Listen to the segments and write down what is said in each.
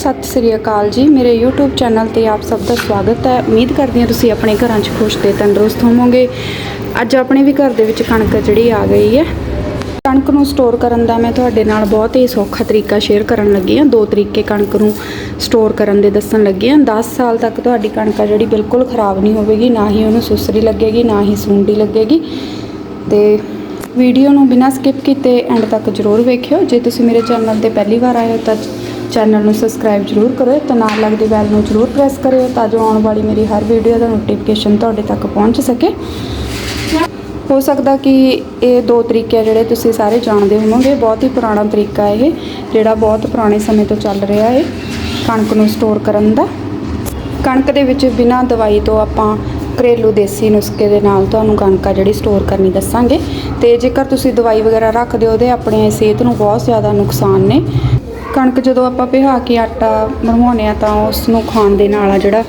ਸਤਿ ਸ੍ਰੀ ਅਕਾਲ ਜੀ। ਮੇਰੇ YouTube channel ਤੇ ਆਪ ਸਭ ਦਾ ਸਵਾਗਤ ਹੈ। ਉਮੀਦ ਕਰਦੀ ਹਾਂ ਤੁਸੀਂ ਆਪਣੇ ਘਰਾਂ 'ਚ ਖੁਸ਼ ਤੇ ਤੰਦਰੁਸਤ ਹੋਵੋਗੇ। ਅੱਜ ਆਪਣੇ ਵੀ ਘਰ ਦੇ ਵਿੱਚ ਕਣਕ ਜਿਹੜੀ ਆ ਗਈ ਹੈ। ਕਣਕ ਨੂੰ ਸਟੋਰ ਕਰਨ ਦਾ ਮੈਂ ਤੁਹਾਡੇ ਨਾਲ ਬਹੁਤ ਹੀ ਸੌਖਾ ਤਰੀਕਾ ਸ਼ੇਅਰ ਕਰਨ ਲੱਗੀ ਹਾਂ। ਦੋ ਤਰੀਕੇ ਕਣਕ ਨੂੰ ਸਟੋਰ ਕਰਨ ਦੇ ਦੱਸਣ ਲੱਗੀ ਹਾਂ। 10 ਸਾਲ ਤੱਕ ਤੁਹਾਡੀ ਕਣਕ ਆ ਜਿਹੜੀ ਬਿਲਕੁਲ ਖਰਾਬ ਨਹੀਂ ਹੋਵੇਗੀ। ਨਾ ਹੀ ਉਹਨੂੰ ਸੁਸਰੀ ਲੱਗੇਗੀ, ਨਾ ਹੀ ਸੁੰਡੀ ਲੱਗੇਗੀ। ਤੇ ਵੀਡੀਓ ਨੂੰ ਬਿਨਾਂ ਸਕਿਪ ਕੀਤੇ ਐਂਡ ਤੱਕ ਜ਼ਰੂਰ ਵੇਖਿਓ। ਜੇ ਤੁਸੀਂ ਮੇਰੇ ਚੈਨਲ ਤੇ ਪਹਿਲੀ ਵਾਰ ਆਏ ਹੋ ਤਾਂ ਚੈਨਲ ਨੂੰ ਸਬਸਕ੍ਰਾਈਬ ਜ਼ਰੂਰ ਕਰੋ ਤੇ ਨਾਲ ਲੱਗਦੀ ਬੈਲ ਨੂੰ ਜ਼ਰੂਰ ਪ੍ਰੈਸ ਕਰਿਓ ਤਾਂ ਜੋ ਆਉਣ ਵਾਲੀ ਮੇਰੀ ਹਰ ਵੀਡੀਓ ਦਾ ਨੋਟੀਫਿਕੇਸ਼ਨ ਤੁਹਾਡੇ ਤੱਕ ਪਹੁੰਚ ਸਕੇ। ਹੋ ਸਕਦਾ ਕਿ ਇਹ ਦੋ ਤਰੀਕੇ ਆ ਜਿਹੜੇ ਤੁਸੀਂ ਸਾਰੇ ਜਾਣਦੇ ਹੋਵੋਗੇ। ਬਹੁਤ ਹੀ ਪੁਰਾਣਾ ਤਰੀਕਾ ਇਹ, ਜਿਹੜਾ ਬਹੁਤ ਪੁਰਾਣੇ ਸਮੇਂ ਤੋਂ ਚੱਲ ਰਿਹਾ ਹੈ ਕਣਕ ਨੂੰ ਸਟੋਰ ਕਰਨ ਦਾ। ਕਣਕ ਦੇ ਵਿੱਚ ਬਿਨਾਂ ਦਵਾਈ ਤੋਂ ਆਪਾਂ ਘਰੇਲੂ ਦੇਸੀ ਨੁਸਖੇ ਦੇ ਨਾਲ ਤੁਹਾਨੂੰ ਕਣਕ ਆ ਜਿਹੜੀ ਸਟੋਰ ਕਰਨੀ ਦੱਸਾਂਗੇ। ਤੇ ਜੇਕਰ ਤੁਸੀਂ ਦਵਾਈ ਵਗੈਰਾ ਰੱਖਦੇ ਹੋ, ਉਹਦੇ ਆਪਣੇ ਸਿਹਤ ਨੂੰ ਬਹੁਤ ਜ਼ਿਆਦਾ ਨੁਕਸਾਨ ਨੇ। ਕਣਕ ਜਦੋਂ ਆਪਾਂ ਪਿਹਾ ਕੇ ਆਟਾ ਬਣਵਾਉਂਦੇ ਆ ਤਾਂ ਉਸ ਨੂੰ ਖਾਣ ਦੇ ਨਾਲ ਆ ਜਿਹੜਾ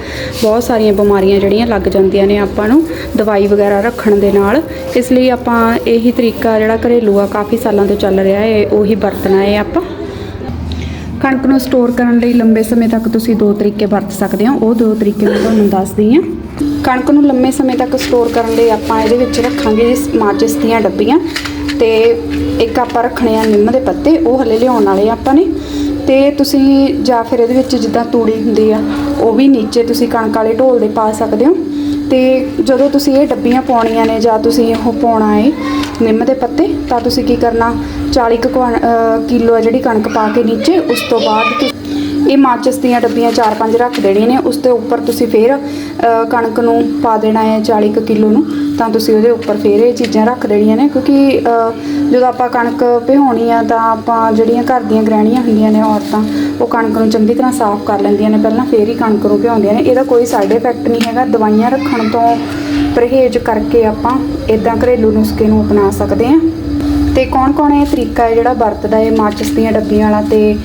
ਬਹੁਤ ਸਾਰੀਆਂ ਬਿਮਾਰੀਆਂ ਜਿਹੜੀਆਂ ਲੱਗ ਜਾਂਦੀਆਂ ਨੇ ਆਪਾਂ ਨੂੰ ਦਵਾਈ ਵਗੈਰਾ ਰੱਖਣ ਦੇ ਨਾਲ। ਇਸ ਲਈ ਆਪਾਂ ਇਹੀ ਤਰੀਕਾ ਜਿਹੜਾ ਘਰੇਲੂ ਆ ਕਾਫੀ ਸਾਲਾਂ ਤੋਂ ਚੱਲ ਰਿਹਾ ਹੈ, ਉਹੀ ਵਰਤਣਾ ਹੈ ਆਪਾਂ। ਕਣਕ ਨੂੰ ਸਟੋਰ ਕਰਨ ਲਈ ਲੰਬੇ ਸਮੇਂ ਤੱਕ ਤੁਸੀਂ ਦੋ ਤਰੀਕੇ ਵਰਤ ਸਕਦੇ ਹੋ, ਉਹ ਦੋ ਤਰੀਕੇ ਮੈਂ ਤੁਹਾਨੂੰ ਦੱਸਦੀ ਹਾਂ। ਕਣਕ ਨੂੰ ਲੰਬੇ ਸਮੇਂ ਤੱਕ ਸਟੋਰ ਕਰਨ ਲਈ ਆਪਾਂ ਇਹਦੇ ਵਿੱਚ ਰੱਖਾਂਗੇ ਜੀ ਮਾਚਿਸ ਦੀਆਂ ਡੱਬੀਆਂ ਤੇ ਇੱਕ ਆਪਾਂ ਰੱਖਣੇ ਆ ਨਿੰਮ ਦੇ ਪੱਤੇ, ਉਹ ਹਲੇ ਲਿਆਉਣ ਵਾਲੇ ਆ ਆਪਾਂ ਨੇ। ਤੇ ਤੁਸੀਂ ਜਾਂ ਫਿਰ ਇਹਦੇ ਵਿੱਚ ਜਿੱਦਾਂ ਤੂੜੀ ਹੁੰਦੀ ਆ, ਉਹ ਵੀ ਨੀਚੇ ਤੁਸੀਂ ਕਣਕ ਵਾਲੇ ਢੋਲ ਦੇ ਪਾ ਸਕਦੇ ਹੋ। ਤੇ ਜਦੋਂ ਤੁਸੀਂ ਇਹ ਡੱਬੀਆਂ ਪਾਉਣੀਆਂ ਨੇ ਜਾਂ ਤੁਸੀਂ ਉਹ ਪਾਉਣਾ ਏ ਨਿੰਮ ਦੇ ਪੱਤੇ, ਤਾਂ ਤੁਸੀਂ ਕੀ ਕਰਨਾ 40 ਕੁ ਕੁਆਂ- ਅਹ ਕਿਲੋ ਜਿਹੜੀ ਕਣਕ ਪਾ ਕੇ ਨੀਚੇ, ਉਸ ਤੋਂ ਬਾਅਦ ਇਹ ਮਾਚਿਸ ਦੀਆਂ ਡੱਬੀਆਂ 4-5 ਰੱਖ ਦੇਣੀਆਂ ਨੇ, ਉਸ ਦੇ ਉੱਪਰ ਤੁਸੀਂ ਫੇਰ ਕਣਕ ਨੂੰ ਪਾ ਦੇਣਾ ਹੈ 40 ਕੁ ਕਿਲੋ ਨੂੰ, ਤਾਂ ਤੁਸੀਂ ਉਹਦੇ ਉੱਪਰ ਫੇਰ ਇਹ ਚੀਜ਼ਾਂ ਰੱਖ ਦੇਣੀਆਂ ਨੇ, ਕਿਉਂਕਿ ਜਦੋਂ ਆਪਾਂ ਕਣਕ ਭਿਹਾਉਣੀ ਆ, ਤਾਂ ਆਪਾਂ ਜਿਹੜੀਆਂ ਘਰ ਦੀਆਂ ਗ੍ਰਹਿਣੀਆਂ ਹੁੰਦੀਆਂ ਨੇ ਔਰਤਾਂ, ਉਹ ਕਣਕ ਨੂੰ ਚੰਗੀ ਤਰ੍ਹਾਂ ਸਾਫ਼ ਕਰ ਲੈਂਦੀਆਂ ਨੇ, ਪਹਿਲਾਂ ਫੇਰ ਹੀ ਕਣਕ ਨੂੰ ਭਿਹਾਉਂਦੀਆਂ ਨੇ, ਇਹਦਾ ਕੋਈ ਸਾਈਡ ਇਫੈਕਟ ਨਹੀਂ ਹੈਗਾ, ਦਵਾਈਆਂ ਰੱਖਣ ਤੋਂ ਪਰਹੇਜ਼ ਕਰਕੇ ਆਪਾਂ ਇਦਾਂ ਘਰੇਲੂ ਨੁਸਖੇ ਨੂੰ ਅਪਣਾ ਸਕਦੇ ਹਾਂ। ਤੇ ਕੌਣ ਕੌਣ ਇਹ ਤਰੀਕਾ ਹੈ ਜਿਹੜਾ ਵਰਤਦਾ ਹੈ ਮਾਚਿਸ ਦੀਆਂ ਡੱਬੀਆਂ ਵਾਲਾ, ਤੇ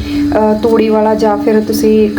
ਤੂੜੀ ਵਾਲਾ ਜਾਂ ਫਿਰ ਤੁਸੀਂ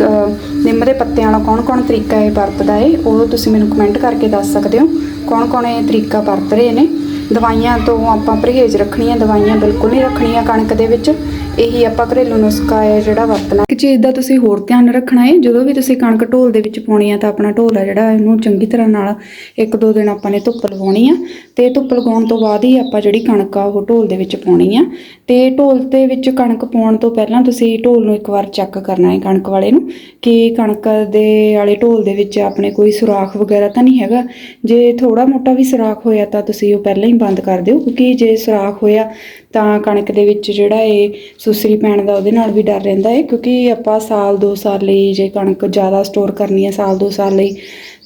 ਨਿੰਮ ਦੇ ਪੱਤਿਆਂ ਵਾਲਾ ਕੌਣ ਕੌਣ ਤਰੀਕਾ ਇਹ ਵਰਤਦਾ ਏ, ਉਹ ਤੁਸੀਂ ਮੈਨੂੰ ਕਮੈਂਟ ਕਰਕੇ ਦੱਸ ਸਕਦੇ ਹੋ। ਕੌਣ ਕੌਣ ਇਹ ਤਰੀਕਾ ਵਰਤ ਰਹੇ ਨੇ? ਦਵਾਈਆਂ ਤੋਂ ਆਪਾਂ ਪਰਹੇਜ਼ ਰੱਖਣੀਆਂ, ਦਵਾਈਆਂ ਬਿਲਕੁਲ ਨਹੀਂ ਰੱਖਣੀਆਂ ਕਣਕ ਦੇ ਵਿੱਚ। ਇਹੀ ਆਪਾਂ ਘਰੇਲੂ ਨੁਸਖਾ ਹੈ ਜਿਹੜਾ ਵਰਤਣਾ। ਇੱਕ ਚੀਜ਼ ਦਾ ਤੁਸੀਂ ਹੋਰ ਧਿਆਨ ਰੱਖਣਾ ਹੈ, ਜਦੋਂ ਵੀ ਤੁਸੀਂ ਕਣਕ ਢੋਲ ਦੇ ਵਿੱਚ ਪਾਉਣੀ ਆ ਤਾਂ ਆਪਣਾ ਢੋਲ ਆ ਜਿਹੜਾ, ਇਹਨੂੰ ਚੰਗੀ ਤਰ੍ਹਾਂ ਨਾਲ ਇੱਕ ਦੋ ਦਿਨ ਆਪਾਂ ਨੇ ਧੁੱਪ ਲਵਾਉਣੀ ਆ। ਤੇ ਧੁੱਪ ਲਗਾਉਣ ਤੋਂ ਬਾਅਦ ਹੀ ਆਪਾਂ ਜਿਹੜੀ ਕਣਕ ਆ, ਉਹ ਢੋਲ ਦੇ ਵਿੱਚ ਪਾਉਣੀ ਆ। ਤੇ ਢੋਲ ਦੇ ਵਿੱਚ ਕਣਕ ਪਾਉਣ ਤੋਂ ਪਹਿਲਾਂ ਤੁਸੀਂ ਢੋਲ ਨੂੰ ਇੱਕ ਵਾਰ ਚੈੱਕ ਕਰਨਾ ਹੈ ਕਣਕ ਵਾਲੇ ਨੂੰ, ਕਿ ਕਣਕ ਦੇ ਵਾਲੇ ਢੋਲ ਦੇ ਵਿੱਚ ਆਪਣੇ ਕੋਈ ਸੁਰਾਖ ਵਗੈਰਾ ਤਾਂ ਨਹੀਂ ਹੈਗਾ। ਜੇ ਥੋੜਾ ਮੋਟਾ ਵੀ ਸੁਰਾਖ ਹੋਇਆ ਤਾਂ ਤੁਸੀਂ ਉਹ ਪਹਿਲਾਂ ਹੀ ਬੰਦ ਕਰ ਦਿਓ, ਕਿਉਂਕਿ ਜੇ ਸੁਰਾਖ ਹੋਇਆ ਤਾਂ ਕਣਕ ਦੇ ਵਿੱਚ ਜਿਹੜਾ ਇਹ ਸੁਸਰੀ ਪੈਣ ਦਾ ਉਹਦੇ ਨਾਲ ਵੀ ਡਰ ਰਹਿੰਦਾ ਹੈ, ਕਿਉਂਕਿ ਆਪਾਂ ਸਾਲ 2 ਸਾਲ ਲਈ ਜੇ ਕਣਕ ਜ਼ਿਆਦਾ ਸਟੋਰ ਕਰਨੀ ਹੈ ਸਾਲ 2 ਸਾਲ ਲਈ,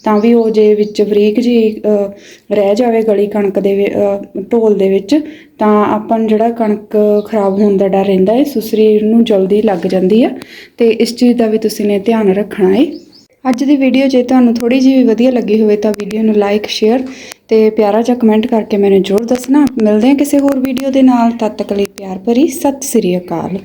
ਤਾਂ ਵੀ ਉਹ ਜੇ ਵਿੱਚ ਬਰੀਕ ਜੀ ਰਹਿ ਜਾਵੇ ਗਲੀ ਕਣਕ ਦੇ ਢੋਲ ਦੇ ਵਿੱਚ, ਤਾਂ ਆਪਾਂ ਨੂੰ ਜਿਹੜਾ ਕਣਕ ਖਰਾਬ ਹੋਣ ਦਾ ਡਰ ਰਹਿੰਦਾ ਹੈ, ਸੁਸਰੀ ਨੂੰ ਜਲਦੀ ਲੱਗ ਜਾਂਦੀ ਆ ਤੇ ਇਸ ਚੀਜ਼ ਦਾ ਵੀ ਤੁਸੀਂ ਨੇ ਧਿਆਨ ਰੱਖਣਾ ਹੈ। ਅੱਜ ਦੀ ਵੀਡੀਓ ਜੇ ਤੁਹਾਨੂੰ ਥੋੜੀ ਜਿਹੀ ਵੀ ਵਧੀਆ ਲੱਗੀ ਹੋਵੇ ਤਾਂ ਵੀਡੀਓ ਨੂੰ ਲਾਈਕ ਸ਼ੇਅਰ ਤੇ ਪਿਆਰਾ ਜਿਹਾ ਕਮੈਂਟ ਕਰਕੇ ਮੈਨੂੰ ਜ਼ਰੂਰ ਦੱਸਣਾ। ਮਿਲਦੇ ਹਾਂ ਕਿਸੇ ਹੋਰ ਵੀਡੀਓ ਦੇ ਨਾਲ। ਤਦ ਤੱਕ ਲਈ ਪਿਆਰ ਭਰੀ। ਸਤਿ ਸ੍ਰੀ ਅਕਾਲ।